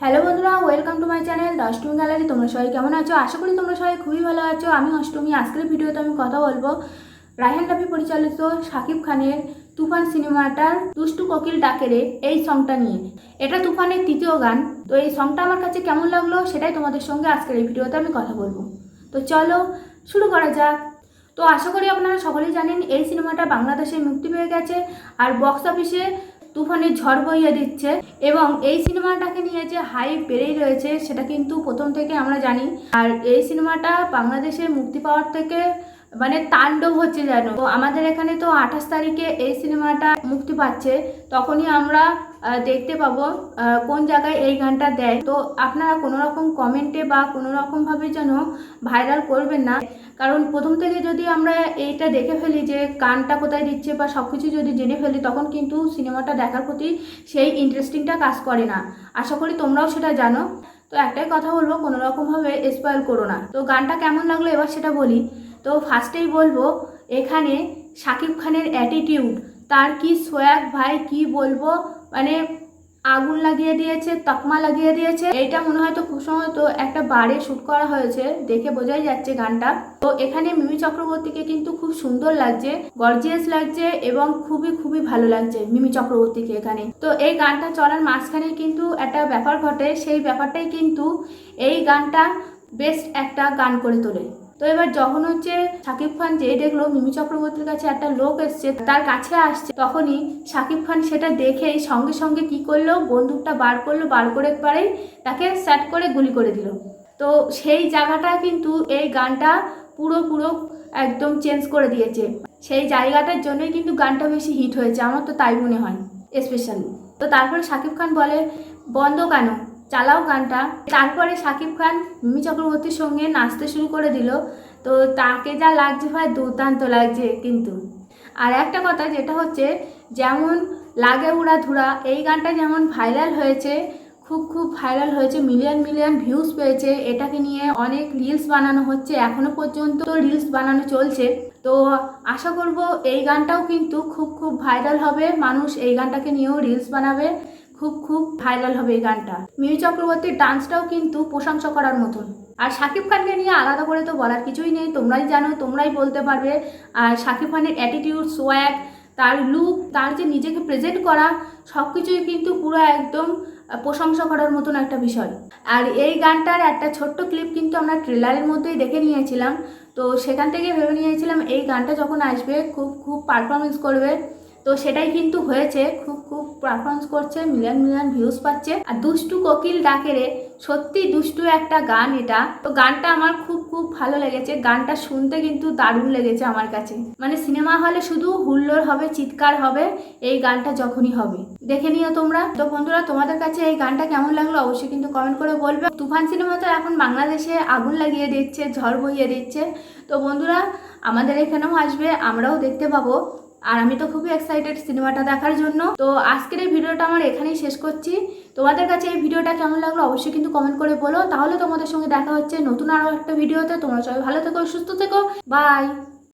Hello বন্ধুরা welcome to my channel Ashtami gallery তোমরা সবাই কেমন আছো? আশা করি তোমরা সবাই খুবই ভালো আছো। আমি অষ্টমী। আজকের ভিডিওতে আমি কথা বলব রায়হান রাফি পরিচালিত শাকিব খানের তুফান সিনেমাটার দুষ্টু কোকিল ডাকেরে এই সংটা নিয়ে। এটা তুফানের তৃতীয় গান। তো এই সংটা আমার কাছে কেমন লাগল সেটাই তোমাদের সঙ্গে আজকের এই ভিডিওতে আমি কথা বলব। তো চলো শুরু করা যাক। তো আশা করি আপনারা সকলেই জানেন, এই সিনেমাটা বাংলাদেশে মুক্তি পেয়ে গেছে আর বক্স অফিসে তুফানের ঝড় বইয়ে দিচ্ছে এবং এই সিনেমাটাকে নিয়ে যে হাই বেড়েই রয়েছে সেটা কিন্তু প্রথম থেকে আমরা জানি। আর এই সিনেমাটা বাংলাদেশে মুক্তি পাওয়ার থেকে মানে তাণ্ডব হচ্ছে যেন। তো আমাদের এখানে তো আঠাশ তারিখে এই সিনেমাটা মুক্তি পাচ্ছে। তখনই আমরা দেখতে পাবো কোন জায়গায় এই গানটা দেয়। তো আপনারা কোনো রকম কমেন্টে বা কোনো রকমভাবে যেন ভাইরাল করবেন না। কারণ প্রথম থেকে যদি আমরা এইটা দেখে ফেলি যে গানটা কোথায় দিচ্ছে বা সব কিছু যদি জেনে ফেলি, তখন কিন্তু সিনেমাটা দেখার প্রতি সেই ইন্টারেস্টিংটা কাজ করে না। আশা করি তোমরাও সেটা জানো। তো একটাই কথা বলব, কোনো রকমভাবে স্পয়েল করো না। তো গানটা কেমন লাগল এবার সেটা বলি। তো ফার্স্টেই বলব, এখানে শাকিব খানের অ্যাটিটিউড তার কি সোয়াগ ভাই কি বলব মানে আগুন লাগিয়ে দিয়েছে, তকমা লাগিয়ে দিয়েছে, এইটা মনে হয় তো খুব সম্ভবত একটা বারে শ্যুট করা হয়েছে, দেখে বোঝাই যাচ্ছে গানটা। তো এখানে মিমি চক্রবর্তীকে কিন্তু খুব সুন্দর লাগছে গর্জিয়াস লাগছে এবং খুবই খুবই ভালো লাগছে মিমি চক্রবর্তীকে এখানে। তো এই গানটা চলার মাঝখানে কিন্তু একটা ব্যাপার ঘটে, সেই ব্যাপারটাই কিন্তু এই গানটা বেস্ট একটা গান করে তোলে। তো এবার যখন হচ্ছে শাকিব খান যে দেখল, মিমি চক্রবর্তীর কাছে একটা লোক এসছে, তার কাছে আসছে, তখনই শাকিব খান সেটা দেখেই সঙ্গে সঙ্গে কি করল, বন্দুকটা বার করল, বার করে পারেই তাকে স্যাট করে গুলি করে দিল। তো সেই জায়গাটা কিন্তু এই গানটা পুরো পুরো একদম চেঞ্জ করে দিয়েছে। সেই জায়গাটার জন্যই কিন্তু গানটা বেশি হিট হয়েছে, আমার তো তাই মনে হয় স্পেশালি তো তারপরে শাকিব খান বলে, বন্ধ কেন? চালাও গানটা। তারপরে শাকিব খান, মিমি চক্রবর্তীর সঙ্গে নাচতে শুরু করে দিল। তো তাকে যা লাগছে ভাই, দুর্দান্ত লাগছে কিন্তু। আর একটা কথা যেটা হচ্ছে, যেমন লাগে উড়া ধুরা, এই গানটা যেমন ভাইরাল হয়েছে, খুব খুব ভাইরাল হয়েছে মিলিয়ন মিলিয়ন ভিউজ পেয়েছে, এটাকে নিয়ে অনেক রিলস বানানো হচ্ছে, এখনও পর্যন্ত রিলস বানানো চলছে। তো আশা করব এই গানটাও কিন্তু খুব খুব ভাইরাল হবে, মানুষ এই গানটাকে নিয়েও রিলস বানাবে। খুব খুব ভাইরাল হবে এই গানটা। মিমি চক্রবর্তীর ডান্সটাও কিন্তু প্রশংসা করার মতন। আর শাকিব খানকে নিয়ে আলাদা করে তো বলার কিছুই নেই, তোমরাই জানো, তোমরাই বলতে পারবে। আর শাকিব খানের অ্যাটিটিউড সোয়াগ তার লুক তার যে নিজেকে প্রেজেন্ট করা সব কিছুই কিন্তু পুরো একদম প্রশংসা করার মতন একটা বিষয়। আর এই গানটার একটা ছোট্ট ক্লিপ কিন্তু আমরা ট্রেলারের মধ্যেই দেখে নিয়েছিলাম। তো সেখান থেকে ভেবে নিয়েছিলাম, এই গানটা যখন আসবে, খুব খুব পারফরমেন্স করবে। তো সেটাই কিন্তু হয়েছে, খুব খুব পারফরমেন্স করছে, মিলিয়ন মিলিয়ন ভিউজ পাচ্ছে। আর দুষ্টু কোকিল ডাকেরে সত্যি দুষ্টু একটা গান এটা। তো গানটা আমার খুব খুব ভালো লেগেছে। গানটা শুনতে কিন্তু দারুণ লেগেছে আমার কাছে। মানে সিনেমা হলে শুধু হুল্লোড় হবে, চিৎকার হবে, এই গানটা যখনই হবে। দেখে নিও তোমরা। তো বন্ধুরা, তোমাদের কাছে এই গানটা কেমন লাগল অবশ্যই কিন্তু কমেন্ট করে বলবে। তুফান সিনেমা তো এখন বাংলাদেশে আগুন লাগিয়ে দিচ্ছে, ঝড় বইয়ে দিচ্ছে। তো বন্ধুরা, আমাদের এখানেও আসবে, আমরাও দেখতে পাবো। আর আমি তো খুবই এক্সাইটেড সিনেমাটা দেখার জন্য। তো আজকের এই ভিডিওটা আমার এখানেই শেষ করছি। তোমাদের কাছে এই ভিডিওটা কেমন লাগল অবশ্যই কিন্তু কমেন্ট করে বলো। তাহলে তোমাদের সঙ্গে দেখা হচ্ছে নতুন আরও একটা ভিডিওতে। তোমরা সবাই ভালো থেকো, সুস্থ থেকো। বাই